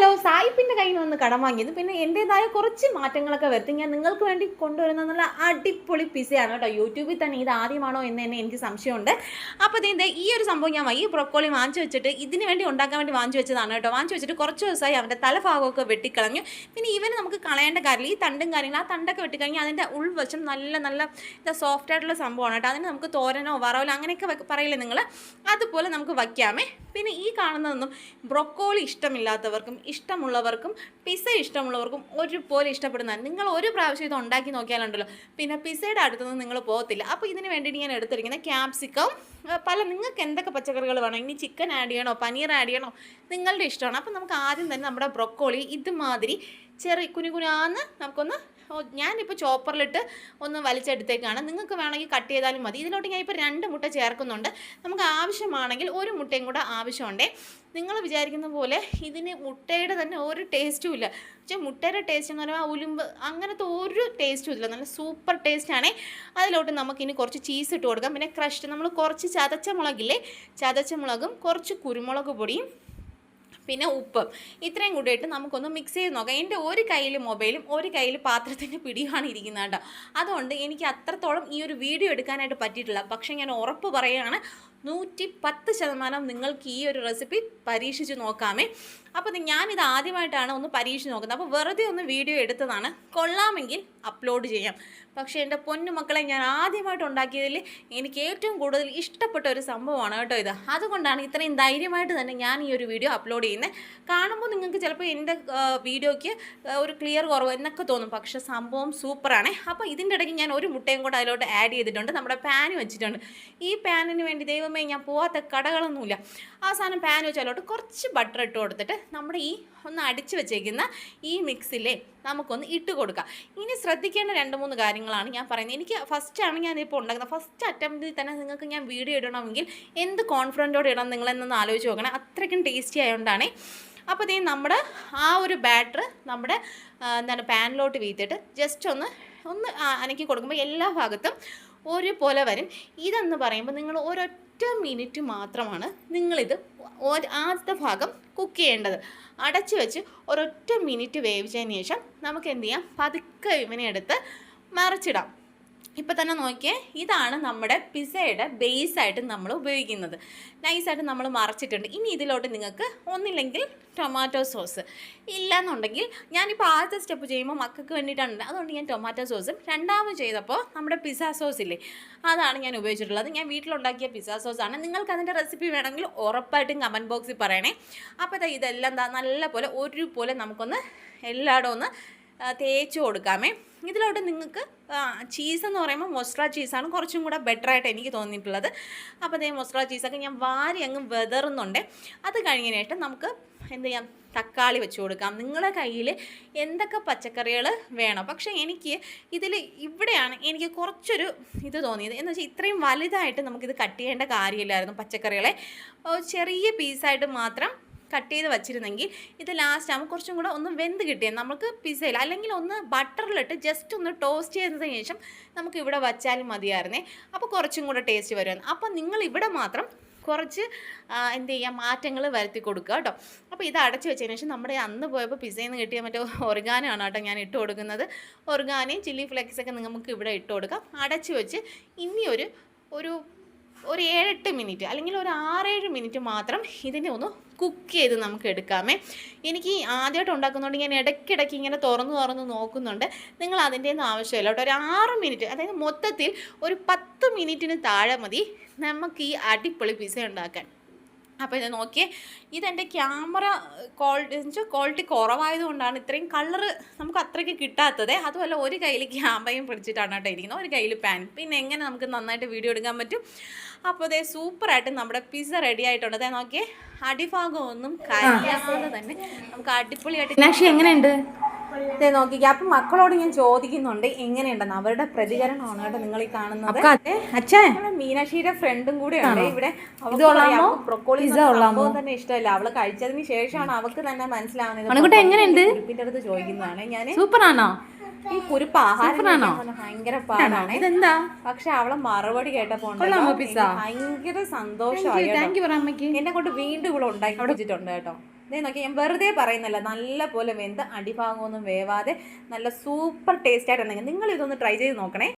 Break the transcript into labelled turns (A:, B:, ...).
A: Hello. സായിപ്പിന്റെ കയ്യിൽ നിന്ന് കടം വാങ്ങിയത്. പിന്നെ എന്റെതായ കുറച്ച് മാറ്റങ്ങളൊക്കെ വരുത്തി. ഞാൻ നിങ്ങൾക്ക് വേണ്ടി കൊണ്ടുവരുന്ന നല്ല അടിപൊളി പിസയാണ് കേട്ടോ. യൂട്യൂബിൽ തന്നെ ഇത് ആദ്യമാണോ എന്ന് തന്നെ എനിക്ക് സംശയമുണ്ട്. അപ്പോൾ ഇതിന്റെ ഈ ഒരു സംഭവം ഞാൻ ഈ ബ്രൊക്കോളി വാങ്ങിച്ചു വെച്ചിട്ട് ഇതിന് വേണ്ടി ഉണ്ടാക്കാൻ വേണ്ടി വാങ്ങിച്ചു വെച്ചതാണ് കേട്ടോ. വാങ്ങിച്ചു വെച്ചിട്ട് കുറച്ച് ദിവസമായി അവന്റെ തലഭാഗമൊക്കെ വെട്ടിക്കളഞ്ഞു. പിന്നെ ഇവന് നമുക്ക് കളയേണ്ട കാര്യമില്ല. ഈ തണ്ടും കാര്യങ്ങളും ആ തണ്ടൊക്കെ വെട്ടിക്കഴിഞ്ഞാൽ അതിന്റെ ഉൾവശം നല്ല നല്ല സോഫ്റ്റ് ആയിട്ടുള്ള സംഭവമാണ് കേട്ടോ. അതിന് നമുക്ക് തോരനോ വറവലോ അങ്ങനെയൊക്കെ പറയില്ലേ നിങ്ങൾ അതുപോലെ നമുക്ക് വയ്ക്കാമേ. പിന്നെ ഈ കാണുന്നതൊന്നും ബ്രൊക്കോളി ഇഷ്ടമില്ലാത്തവർക്കും ഇഷ്ടമുള്ളവർക്കും പിസ ഇഷ്ടമുള്ളവർക്കും ഒരുപോലെ ഇഷ്ടപ്പെടുന്നതാണ്. നിങ്ങൾ ഒരു പ്രാവശ്യം ഇത് ഉണ്ടാക്കി നോക്കിയാലുണ്ടല്ലോ. പിന്നെ പിസയുടെ അടുത്തൊന്നും നിങ്ങൾ പോകത്തില്ല. അപ്പോൾ ഇതിന് വേണ്ടിയിട്ട് ഞാൻ എടുത്തിരിക്കുന്ന ക്യാപ്സിക്കം പല നിങ്ങൾക്ക് എന്തൊക്കെ പച്ചക്കറികൾ വേണം? ഇനി ചിക്കൻ ആഡ് ചെയ്യണോ? പനീർ ആഡ് ചെയ്യണോ? നിങ്ങളുടെ ഇഷ്ടമാണ്. അപ്പോൾ നമുക്ക് ആദ്യം തന്നെ നമ്മുടെ ബ്രൊക്കോളി ഇതുമാതിരി ചെറിയ കുനുകുനാന്ന് നമുക്കൊന്ന് ഞാനിപ്പോൾ ചോപ്പറിലിട്ട് ഒന്ന് വലിച്ചെടുത്തേക്കാണ്. നിങ്ങൾക്ക് വേണമെങ്കിൽ കട്ട് ചെയ്താലും മതി. ഇതിലോട്ട് ഞാൻ ഇപ്പോൾ രണ്ട് മുട്ട ചേർക്കുന്നുണ്ട്. നമുക്ക് ആവശ്യമാണെങ്കിൽ ഒരു മുട്ടയും കൂടെ ആവശ്യമുണ്ടേ. നിങ്ങൾ വിചാരിക്കുന്ന പോലെ ഇതിന് മുട്ടയുടെ തന്നെ ഒരു ടേസ്റ്റും ഇല്ല. പക്ഷേ മുട്ടയുടെ ടേസ്റ്റ് എന്ന് പറയുമ്പോൾ ഉലുമ്പ് അങ്ങനത്തെ ഒരു ടേസ്റ്റും ഇല്ല. നല്ല സൂപ്പർ ടേസ്റ്റാണേ അതിലോട്ട് നമുക്കിനി കുറച്ച് ചീസ് ഇട്ട് കൊടുക്കാം. പിന്നെ ക്രഷ് നമ്മൾ കുറച്ച് ചതച്ച മുളകില്ലേ? ചതച്ച മുളകും കുറച്ച് കുരുമുളക് പൊടിയും പിന്നെ ഉപ്പും. ഇത്രയും കൂടിയിട്ട് നമുക്കൊന്ന് മിക്സ് ചെയ്ത് നോക്കാം. എന്റെ ഒരു കയ്യിൽ മൊബൈലും ഒരു കയ്യിൽ പാത്രത്തിന്റെ പിടിയുമാണ് ഇരിക്കുന്നത് കേട്ടോ. അതുകൊണ്ട് എനിക്ക് അത്രത്തോളം ഈ ഒരു വീഡിയോ എടുക്കാനായിട്ട് പറ്റിയിട്ടില്ല. പക്ഷേ ഞാൻ ഉറപ്പ് പറയുകയാണ് നൂറ്റി പത്ത് ശതമാനം നിങ്ങൾക്ക് ഈ ഒരു റെസിപ്പി പരീക്ഷിച്ച് നോക്കാമേ. അപ്പോൾ ഞാനിത് ആദ്യമായിട്ടാണ് ഒന്ന് പരീക്ഷിച്ച് നോക്കുന്നത്. അപ്പോൾ വെറുതെ ഒന്ന് വീഡിയോ എടുത്തതാണ്. കൊള്ളാമെങ്കിൽ അപ്ലോഡ് ചെയ്യാം. പക്ഷേ എന്റെ പൊന്നു മക്കളെ ഞാൻ ആദ്യമായിട്ട് ഉണ്ടാക്കിയതിൽ എനിക്ക് ഏറ്റവും കൂടുതൽ ഇഷ്ടപ്പെട്ട ഒരു സംഭവമാണ് കേട്ടോ ഇത്. അതുകൊണ്ടാണ് ഇത്രയും ധൈര്യമായിട്ട് തന്നെ ഞാൻ ഈ ഒരു വീഡിയോ അപ്ലോഡ് ചെയ്യുന്നത്. കാണുമ്പോൾ നിങ്ങൾക്ക് ചിലപ്പോൾ എന്റെ വീഡിയോയ്ക്ക് ഒരു ക്ലിയർ കുറവ് എന്നൊക്കെ തോന്നും. പക്ഷേ സംഭവം സൂപ്പറാണ്. അപ്പോൾ ഇതിന്റെ ഇടയ്ക്ക് ഞാൻ ഒരു മുട്ടയും കൂടെ അതിലോട്ട് ആഡ് ചെയ്തിട്ടുണ്ട്. നമ്മുടെ പാൻ വെച്ചിട്ടുണ്ട്. ഈ പാനിന് വേണ്ടി ദൈവമേ ഞാൻ പോവാത്ത കടകളൊന്നുമില്ല. അവസാനം പാൻ വെച്ചാലോട്ട് കുറച്ച് ബട്ടർ ഇട്ട് കൊടുത്തിട്ട് നമ്മുടെ ഈ ഒന്ന് അടിച്ചു വെച്ചേക്കുന്ന ഈ മിക്സിലെ നമുക്കൊന്ന് ഇട്ട് കൊടുക്കാം. ഇനി ശ്രദ്ധിക്കേണ്ട രണ്ട് മൂന്ന് കാര്യങ്ങളാണ് ഞാൻ പറയുന്നത്. എനിക്ക് ഫസ്റ്റാണ് ഞാനിപ്പോൾ ഉണ്ടാക്കുന്നത്. ഫസ്റ്റ് അറ്റംപ്റ്റിൽ തന്നെ നിങ്ങൾക്ക് ഞാൻ വീഡിയോ ഇടണമെങ്കിൽ എന്ത് കോൺഫിഡന്റോടെ ഇടണം നിങ്ങളെന്നൊന്ന് ആലോചിച്ച് നോക്കണം. അത്രയ്ക്കും ടേസ്റ്റി ആയതുകൊണ്ടാണ് അപ്പോൾ ഇതേ നമ്മുടെ ആ ഒരു ബാറ്റർ നമ്മുടെ എന്താണ് പാനിലോട്ട് വീത്തിട്ട് ജസ്റ്റ് ഒന്ന് ഒന്ന് അനക്കി കൊടുക്കുമ്പോൾ എല്ലാ ഭാഗത്തും ഒരുപോലെ വരും. ഇതെന്ന് പറയുമ്പോൾ നിങ്ങൾ ഒരൊറ്റ മിനിറ്റ് മാത്രമാണ് നിങ്ങളിത് ആദ്യത്തെ ഭാഗം കുക്ക് ചെയ്യേണ്ടത്. അടച്ചു വെച്ച് ഒരൊറ്റ മിനിറ്റ് വേവിച്ചതിന് ശേഷം നമുക്ക് എന്ത് ചെയ്യാം? പതുക്കെ ഇവനെ എടുത്ത് മറിച്ചിടാം. ഇപ്പം തന്നെ നോക്കിയേ ഇതാണ് നമ്മുടെ പിസയുടെ ബേസ് ആയിട്ട് നമ്മൾ ഉപയോഗിക്കുന്നത്. നൈസായിട്ട് നമ്മൾ മറച്ചിട്ടുണ്ട്. ഇനി ഇതിലോട്ട് നിങ്ങൾക്ക് ഒന്നില്ലെങ്കിൽ ടൊമാറ്റോ സോസ്. ഇല്ലയെന്നുണ്ടെങ്കിൽ ഞാനിപ്പോൾ ആദ്യത്തെ സ്റ്റെപ്പ് ചെയ്യുമ്പോൾ മക്കൾക്ക് വേണ്ടിയിട്ടാണ് അതുകൊണ്ട് ഞാൻ ടൊമാറ്റോ സോസും രണ്ടാമത് ചെയ്തപ്പോൾ നമ്മുടെ പിസ്സ സോസ് ഇല്ലേ അതാണ് ഞാൻ ഉപയോഗിച്ചിട്ടുള്ളത്. ഞാൻ വീട്ടിലുണ്ടാക്കിയ പിസ്സ സോസാണ്. നിങ്ങൾക്ക് അതിന്റെ റെസിപ്പി വേണമെങ്കിൽ ഉറപ്പായിട്ടും കമന്റ് ബോക്സിൽ പറയണേ. അപ്പോൾ ഇതെല്ലാം എന്താ നല്ലപോലെ ഒരുപോലെ നമുക്കൊന്ന് എല്ലായിടവും ഒന്ന് തേച്ച് കൊടുക്കാമേ. ഇതിലോട്ട് നിങ്ങൾക്ക് ചീസ് എന്ന് പറയുമ്പോൾ മൊസ്ട്ര ചീസാണ് കുറച്ചും കൂടെ ബെറ്റർ ആയിട്ട് എനിക്ക് തോന്നിയിട്ടുള്ളത്. അപ്പോൾ അതേ മൊസ്ട്ര ചീസൊക്കെ ഞാൻ വാരി അങ്ങ് വെതറുന്നുണ്ട്. അത് കഴിഞ്ഞതിനായിട്ട് നമുക്ക് എന്ത് ചെയ്യാം? തക്കാളി വെച്ച് കൊടുക്കാം. നിങ്ങളുടെ കയ്യിൽ എന്തൊക്കെ പച്ചക്കറികൾ വേണം? പക്ഷേ എനിക്ക് ഇതിൽ ഇവിടെയാണ് എനിക്ക് കുറച്ചൊരു ഇത് തോന്നിയത്. എന്ന് വെച്ചാൽ ഇത്രയും വലുതായിട്ട് നമുക്കിത് കട്ട് ചെയ്യേണ്ട കാര്യമില്ലായിരുന്നു പച്ചക്കറികളെ. ചെറിയ പീസായിട്ട് മാത്രം കട്ട് ചെയ്ത് വെച്ചിരുന്നെങ്കിൽ ഇത് ലാസ്റ്റ് ആകുമ്പോൾ കുറച്ചും കൂടെ ഒന്ന് വെന്ത് കിട്ടിയത് നമുക്ക് പിസയിൽ അല്ലെങ്കിൽ ഒന്ന് ബട്ടറിലിട്ട് ജസ്റ്റ് ഒന്ന് ടോസ്റ്റ് ചെയ്തതിന് ശേഷം നമുക്ക് ഇവിടെ വച്ചാലും മതിയായിരുന്നേ. അപ്പോൾ കുറച്ചും കൂടെ ടേസ്റ്റ് വരുമായിരുന്നു അപ്പോൾ നിങ്ങൾ ഇവിടെ മാത്രം കുറച്ച് എന്ത് ചെയ്യുക മാറ്റങ്ങൾ വരുത്തി കൊടുക്കുക കേട്ടോ. അപ്പോൾ ഇത് അടച്ചു വെച്ചതിന് ശേഷം നമ്മുടെ അന്ന് പോയപ്പോൾ പിസയിൽ നിന്ന് കിട്ടിയ മറ്റേ ഒർഗാനാണ് കേട്ടോ ഞാൻ ഇട്ട് കൊടുക്കുന്നത്. ഒർഗാനയും ചില്ലി ഫ്ലെക്സൊക്കെ നിങ്ങൾക്ക് ഇവിടെ ഇട്ട് കൊടുക്കാം. അടച്ചു വെച്ച് ഇനി ഒരു ഒരു ഒരു ഏഴെട്ട് മിനിറ്റ് അല്ലെങ്കിൽ ഒരു ആറേഴ് മിനിറ്റ് മാത്രം ഇതിനെ ഒന്ന് കുക്ക് ചെയ്ത് നമുക്ക് എടുക്കാമേ. എനിക്ക് ആദ്യമായിട്ട് ഉണ്ടാക്കുന്നതുകൊണ്ട് ഞാൻ ഇടയ്ക്കിടയ്ക്ക് ഇങ്ങനെ തുറന്ന് തുറന്ന് നോക്കുന്നുണ്ട്. നിങ്ങൾ അതിന്റെ ഒന്നും ആവശ്യമില്ല കേട്ടോ. ഒരു ആറ് മിനിറ്റ് അതായത് മൊത്തത്തിൽ ഒരു പത്ത് മിനിറ്റിന് താഴെ മതി നമുക്ക് ഈ അടിപൊളി പിസ ഉണ്ടാക്കാൻ. അപ്പോൾ ഇത് നോക്കിയേ. ഇതെന്റെ ക്യാമറ ക്വാളിറ്റി വെച്ചാൽ ക്വാളിറ്റി കുറവായതുകൊണ്ടാണ് ഇത്രയും കളറ് നമുക്ക് അത്രയ്ക്ക് കിട്ടാത്തത്. അതുമല്ല ഒരു കയ്യിൽ ക്യാമറയും പിടിച്ചിട്ടാണ് കേട്ടോ ഇരിക്കുന്നത്. ഒരു കയ്യിൽ പാൻ. പിന്നെ എങ്ങനെ നമുക്ക് നന്നായിട്ട് വീഡിയോ എടുക്കാൻ പറ്റും? അപ്പോൾ അതേ സൂപ്പറായിട്ട് നമ്മുടെ പിസ്സ റെഡി ആയിട്ടുണ്ട്. അതേ നോക്കിയേ അടിഭാഗമൊന്നും കരിയാതെ തന്നെ നമുക്ക് അടിപൊളിയായിട്ട് എങ്ങനെയുണ്ട്? ഇതേ നോക്കിക്കാം അപ്പം മക്കളോട് ഞാൻ ചോദിക്കുന്നുണ്ട് എങ്ങനെയുണ്ടെന്ന്? അവരുടെ പ്രതികരണമാണ് കേട്ടോ നിങ്ങൾ ഈ കാണുന്നത്. അച്ഛൻ മീനാക്ഷിയുടെ ഫ്രണ്ടും കൂടെ ഉണ്ട് ഇവിടെ. ബ്രൊക്കോളി സംഭവം തന്നെ ഇഷ്ടമല്ല. അവൾ കഴിച്ചതിന് ശേഷമാണ് അവൾക്ക് തന്നെ മനസ്സിലാവുന്നത്. എങ്ങനെയുണ്ട്? കുരുപ്പിന്റെ അടുത്ത് ചോദിക്കുന്നതാണ്. ഞാൻ
B: സൂപ്പറാണോ?
A: ഈ കുരുപ്പ് ആഹാരം ഭയങ്കര പാടാണ്.
B: ഇതെന്താ?
A: പക്ഷെ അവളെ മറുപടി കേട്ടപ്പോ? ഭയങ്കര സന്തോഷമായി എന്നെ കൊണ്ട് വീണ്ടും ഇവിടെ ഉണ്ടാക്കി വെച്ചിട്ടുണ്ട് കേട്ടോ. ഇതേ നോക്കി ഞാൻ വെറുതെ പറയുന്നില്ല നല്ല പോലെ വെന്ത് അടിഭാഗമൊന്നും വേവാതെ നല്ല സൂപ്പർ ടേസ്റ്റ് ആയിട്ടുണ്ടെങ്കിൽ നിങ്ങൾ ഇതൊന്ന് ട്രൈ ചെയ്ത് നോക്കണേ.